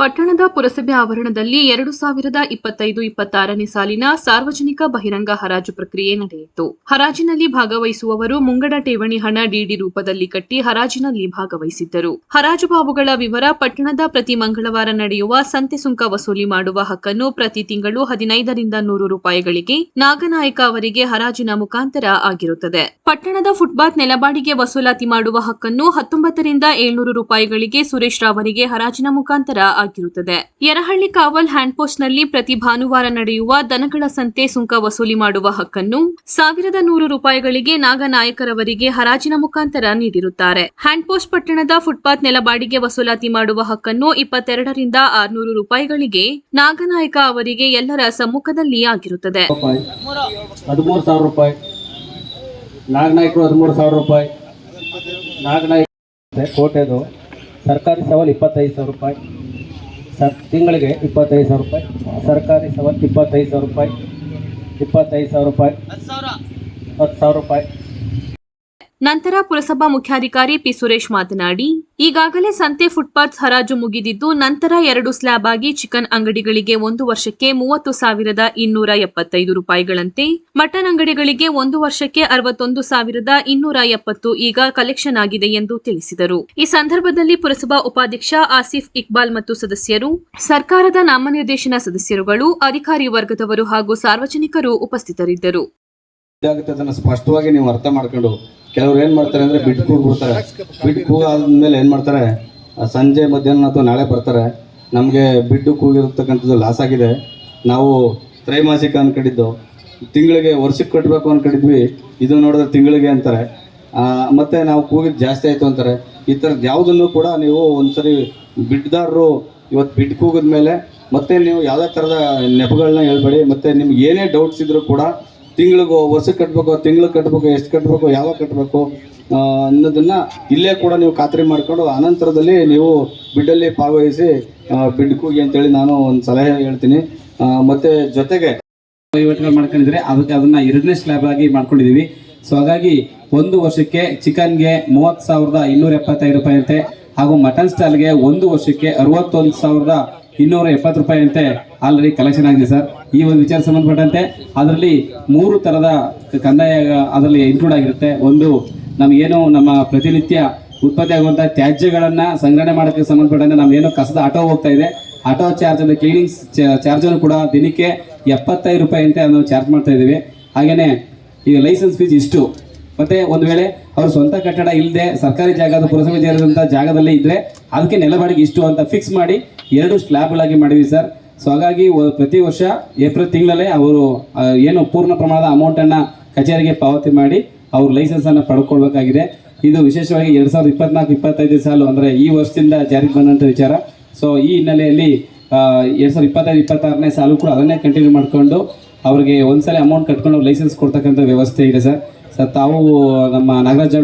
ಪಟ್ಟಣದ ಪುರಸಭೆ ಆವರಣದಲ್ಲಿ ಎರಡು ಸಾವಿರದ ಇಪ್ಪತ್ತೈದು ಇಪ್ಪತ್ತಾರನೇ ಸಾಲಿನ ಸಾರ್ವಜನಿಕ ಬಹಿರಂಗ ಹರಾಜು ಪ್ರಕ್ರಿಯೆ ನಡೆಯಿತು. ಹರಾಜಿನಲ್ಲಿ ಭಾಗವಹಿಸುವವರು ಮುಂಗಡ ಠೇವಣಿ ಹಣ ಡಿಡಿ ರೂಪದಲ್ಲಿ ಕಟ್ಟಿ ಹರಾಜಿನಲ್ಲಿ ಭಾಗವಹಿಸಿದ್ದರು. ಹರಾಜು ಬಾಬುಗಳ ವಿವರ ಪಟ್ಟಣದ ಪ್ರತಿ ಮಂಗಳವಾರ ನಡೆಯುವ ಸಂತೆ ಸುಂಕ ವಸೂಲಿ ಮಾಡುವ ಹಕ್ಕನ್ನು ಪ್ರತಿ ತಿಂಗಳು ಹದಿನೈದರಿಂದ ನೂರು ರೂಪಾಯಿಗಳಿಗೆ ನಾಗನಾಯಕ ಅವರಿಗೆ ಹರಾಜಿನ ಮುಖಾಂತರ ಆಗಿರುತ್ತದೆ. ಪಟ್ಟಣದ ಫುಟ್ಪಾತ್ ನೆಲಬಾಡಿಗೆ ವಸೂಲಾತಿ ಮಾಡುವ ಹಕ್ಕನ್ನು ಹತ್ತೊಂಬತ್ತರಿಂದ ಏಳ್ನೂರು ರೂಪಾಯಿಗಳಿಗೆ ಸುರೇಶ್ ರಾವರಿಗೆ ಹರಾಜಿನ ಮುಖಾಂತರ ಆಗಿರುತ್ತದೆ ಯರಹಳ್ಳಿ ಕಾವಲ್ ಹ್ಯಾಂಡ್ ಪೋಸ್ಟ್ನಲ್ಲಿ ಪ್ರತಿ ಭಾನುವಾರ ನಡೆಯುವ ದನಗಳ ಸಂತೆ ಸುಂಕ ವಸೂಲಿ ಮಾಡುವ ಹಕ್ಕನ್ನು ಸಾವಿರದ ನೂರು ರೂಪಾಯಿಗಳಿಗೆ ನಾಗನಾಯಕರವರಿಗೆ ಹರಾಜಿನ ಮುಖಾಂತರ ನೀಡಿರುತ್ತಾರೆ. ಹ್ಯಾಂಡ್ ಪೋಸ್ಟ್ ಪಟ್ಟಣದ ಫುಟ್ಪಾತ್ ನೆಲಬಾಡಿಗೆ ವಸೂಲಾತಿ ಮಾಡುವ ಹಕ್ಕನ್ನು ಇಪ್ಪತ್ತೆರಡರಿಂದ ಆರುನೂರು ರೂಪಾಯಿಗಳಿಗೆ ನಾಗನಾಯಕ ಅವರಿಗೆ ಎಲ್ಲರ ಸಮ್ಮುಖದಲ್ಲಿ ಆಗಿರುತ್ತದೆ. ಕೋಟೆದು ಸರ್ಕಾರಿ ಸವಾಲು ಇಪ್ಪತ್ತೈದು ಸಾವಿರ ರೂಪಾಯಿ. ಸರ್ ತಿಂಗಳಿಗೆ ಇಪ್ಪತ್ತೈದು ಸಾವಿರ ರೂಪಾಯಿ ಸರ್ಕಾರಿ ಸವಾಲ್ ಇಪ್ಪತ್ತೈದು ಸಾವಿರ ರೂಪಾಯಿ ಇಪ್ಪತ್ತೈದು ಸಾವಿರ ರೂಪಾಯಿ ಹತ್ತು ಸಾವಿರ ರೂಪಾಯಿ. ನಂತರ ಪುರಸಭಾ ಮುಖ್ಯಾಧಿಕಾರಿ ಪಿ ಸುರೇಶ್ ಮಾತನಾಡಿ, ಈಗಾಗಲೇ ಸಂತೆ ಫುಟ್ಪಾತ್ ಹರಾಜು ಮುಗಿದಿದ್ದು, ನಂತರ ಎರಡು ಸ್ಲ್ಯಾಬ್ ಆಗಿ ಚಿಕನ್ ಅಂಗಡಿಗಳಿಗೆ ಒಂದು ವರ್ಷಕ್ಕೆ ಮೂವತ್ತು ಸಾವಿರದ ಇನ್ನೂರ ಎಪ್ಪತ್ತೈದು ರೂಪಾಯಿಗಳಂತೆ, ಮಟನ್ ಅಂಗಡಿಗಳಿಗೆ ಒಂದು ವರ್ಷಕ್ಕೆ ಅರವತ್ತೊಂದು ಸಾವಿರದ ಇನ್ನೂರ ಎಪ್ಪತ್ತು ಈಗ ಕಲೆಕ್ಷನ್ ಆಗಿದೆ ಎಂದು ತಿಳಿಸಿದರು. ಈ ಸಂದರ್ಭದಲ್ಲಿ ಪುರಸಭಾ ಉಪಾಧ್ಯಕ್ಷ ಆಸಿಫ್ ಇಕ್ಬಾಲ್ ಮತ್ತು ಸದಸ್ಯರು, ಸರ್ಕಾರದ ನಾಮನಿರ್ದೇಶನ ಸದಸ್ಯರುಗಳು, ಅಧಿಕಾರಿ ವರ್ಗದವರು ಹಾಗೂ ಸಾರ್ವಜನಿಕರು ಉಪಸ್ಥಿತರಿದ್ದರು. ಕೆಲವ್ರು ಏನ್ ಮಾಡ್ತಾರೆ ಅಂದ್ರೆ ಬಿಟ್ಟು ಕೂಗ್ಬಿಡ್ತಾರೆ ಬಿಟ್ಟು ಕೂಗಾದ್ಮೇಲೆ ಏನ್ ಮಾಡ್ತಾರೆ? ಸಂಜೆ ಮಧ್ಯಾಹ್ನ ಅಥವಾ ನಾಳೆ ಬರ್ತಾರೆ. ನಮಗೆ ಬಿಟ್ಟು ಕೂಗಿರ್ತಕ್ಕಂಥದ್ದು ಲಾಸ್ ಆಗಿದೆ. ನಾವು ತ್ರೈಮಾಸಿಕ ಅನ್ಕೊಂಡಿದ್ದು. ತಿಂಗಳಿಗೆ ವರ್ಷಕ್ಕೆ ಕಟ್ಟಬೇಕು ಅನ್ಕೊಂಡಿದ್ವಿ. ಇದು ನೋಡಿದ್ರೆ ತಿಂಗಳಿಗೆ ಅಂತಾರೆ. ಮತ್ತೆ ನಾವು ಕೂಗಿದ್ ಜಾಸ್ತಿ ಆಯ್ತು ಅಂತಾರೆ. ಈ ಥರದ್ದು ಯಾವುದನ್ನು ಕೂಡ ನೀವು ಒಂದ್ಸರಿ ಬಿಡ್ದಾರರು ಇವತ್ತು ಬಿಡ್ ಕೂಗಿದ್ಮೇಲೆ ಮತ್ತೆ ನೀವು ಯಾವುದೇ ಥರದ ನೆಪಗಳನ್ನ ಹೇಳ್ಬೇಡಿ. ಮತ್ತೆ ನಿಮ್ಗೆ ಏನೇ ಡೌಟ್ಸ್ ಇದ್ದರೂ ಕೂಡ ತಿಂಗಳಿಗೂ ವರ್ಷಕ್ಕೆ ಕಟ್ಟಬೇಕು ತಿಂಗ್ಳಿಗೆ ಕಟ್ಟಬೇಕು ಎಷ್ಟು ಕಟ್ಟಬೇಕು ಯಾವಾಗ ಕಟ್ಟಬೇಕು ಅನ್ನೋದನ್ನ ಇಲ್ಲೇ ಕೂಡ ನೀವು ಖಾತ್ರಿ ಮಾಡಿಕೊಂಡು ಅನಂತರದಲ್ಲಿ ನೀವು ಬಿಡ್ಡಲ್ಲಿ ಭಾಗವಹಿಸಿ ಬಿಡ್ ಕೂಗಿ ಅಂತೇಳಿ ನಾನು ಒಂದು ಸಲಹೆ ಹೇಳ್ತೀನಿ. ಮತ್ತು ಜೊತೆಗೆ ವಹಿವಾಟುಗಳು ಮಾಡ್ಕೊಂಡಿದ್ರೆ ಅದಕ್ಕೆ ಅದನ್ನ ಎರಡನೇ ಸ್ಲ್ಯಾಬ್ ಆಗಿ ಮಾಡ್ಕೊಂಡಿದೀವಿ. ಸೊ ಹಾಗಾಗಿ ಒಂದು ವರ್ಷಕ್ಕೆ ಚಿಕನ್ಗೆ ಮೂವತ್ತು ಸಾವಿರದ ಇನ್ನೂರ ಎಪ್ಪತ್ತೈದು ರೂಪಾಯಿ ಅಂತೆ, ಹಾಗೂ ಮಟನ್ ಸ್ಟಾಲ್ಗೆ ಒಂದು ವರ್ಷಕ್ಕೆ ಅರವತ್ತೊಂದು ಸಾವಿರದ ಇನ್ನೂರ ಎಪ್ಪತ್ತು ರೂಪಾಯಿ ಅಂತೆ. ಆಲ್ರೆಡಿ ಕಲೆಕ್ಷನ್ ಆಗಿದೆ ಸರ್ ಈ ಒಂದು ವಿಚಾರ ಸಂಬಂಧಪಟ್ಟಂತೆ ಅದರಲ್ಲಿ ಮೂರು ತರದ ಕಂದಾಯ ಅದರಲ್ಲಿ ಇನ್ಕ್ಲೂಡ್ ಆಗಿರುತ್ತೆ. ಒಂದು ನಮಗೇನು ನಮ್ಮ ಪ್ರತಿನಿತ್ಯ ಉತ್ಪತ್ತಿ ಆಗುವಂತಹ ತ್ಯಾಜ್ಯಗಳನ್ನ ಸಂಗ್ರಹಣೆ ಮಾಡೋಕ್ಕೆ ಸಂಬಂಧಪಟ್ಟಂತೆ ನಮಗೇನು ಕಸದ ಆಟೋ ಹೋಗ್ತಾ ಇದೆ. ಆಟೋ ಚಾರ್ಜ್ ಅಂದ್ರೆ ಕ್ಲೀನಿಂಗ್ ಚಾರ್ಜ್ ಅನ್ನು ಕೂಡ ದಿನಕ್ಕೆ ಎಪ್ಪತ್ತೈದು ರೂಪಾಯಿ ಅಂತ ನಾವು ಚಾರ್ಜ್ ಮಾಡ್ತಾ ಇದ್ದೀವಿ. ಹಾಗೆಯೇ ಈಗ ಲೈಸೆನ್ಸ್ ಫೀಸ್ ಇಷ್ಟು. ಮತ್ತೆ ಒಂದು ವೇಳೆ ಅವರು ಸ್ವಂತ ಕಟ್ಟಡ ಇಲ್ಲದೆ ಸರ್ಕಾರಿ ಜಾಗದ ಪುರಸಭೆ ಜಾಗದಲ್ಲಿ ಇದ್ದರೆ ಅದಕ್ಕೆ ನೆಲಬಾಡಿಗೆ ಇಷ್ಟು ಅಂತ ಫಿಕ್ಸ್ ಮಾಡಿ ಎರಡು ಸ್ಲ್ಯಾಬ್ಗಳಾಗಿ ಮಾಡಿದ್ವಿ ಸರ್ ಸೊ ಹಾಗಾಗಿ ಪ್ರತಿ ವರ್ಷ ಏಪ್ರಿಲ್ ತಿಂಗಳಲ್ಲೇ ಅವರು ಏನು ಪೂರ್ಣ ಪ್ರಮಾಣದ ಅಮೌಂಟನ್ನು ಕಚೇರಿಗೆ ಪಾವತಿ ಮಾಡಿ ಅವ್ರ ಲೈಸೆನ್ಸ್ ಅನ್ನು ಪಡ್ಕೊಳ್ಬೇಕಾಗಿದೆ. ಇದು ವಿಶೇಷವಾಗಿ ಎರಡ್ ಸಾವಿರದ ಇಪ್ಪತ್ನಾಲ್ಕು, ಇಪ್ಪತ್ತೈದು ಸಾಲು ಅಂದ್ರೆ ಈ ವರ್ಷದಿಂದ ಜಾರಿಗೆ ಬಂದಂತ ವಿಚಾರ. ಸೊ ಈ ಹಿನ್ನೆಲೆಯಲ್ಲಿ ಎರಡು ಸಾವಿರದ ಇಪ್ಪತ್ತೈದು, ಇಪ್ಪತ್ತಾರನೇ ಸಾಲು ಕೂಡ ಅದನ್ನೇ ಕಂಟಿನ್ಯೂ ಮಾಡಿಕೊಂಡು ಅವ್ರಿಗೆ ಒಂದ್ಸಲ ಅಮೌಂಟ್ ಕಟ್ಕೊಂಡು ಲೈಸೆನ್ಸ್ ಕೊಡ್ತಕ್ಕಂಥ ವ್ಯವಸ್ಥೆ ಇದೆ ಸರ್. ಸರ್ ತಾವು ನಮ್ಮ ನಾಗರಾಜ್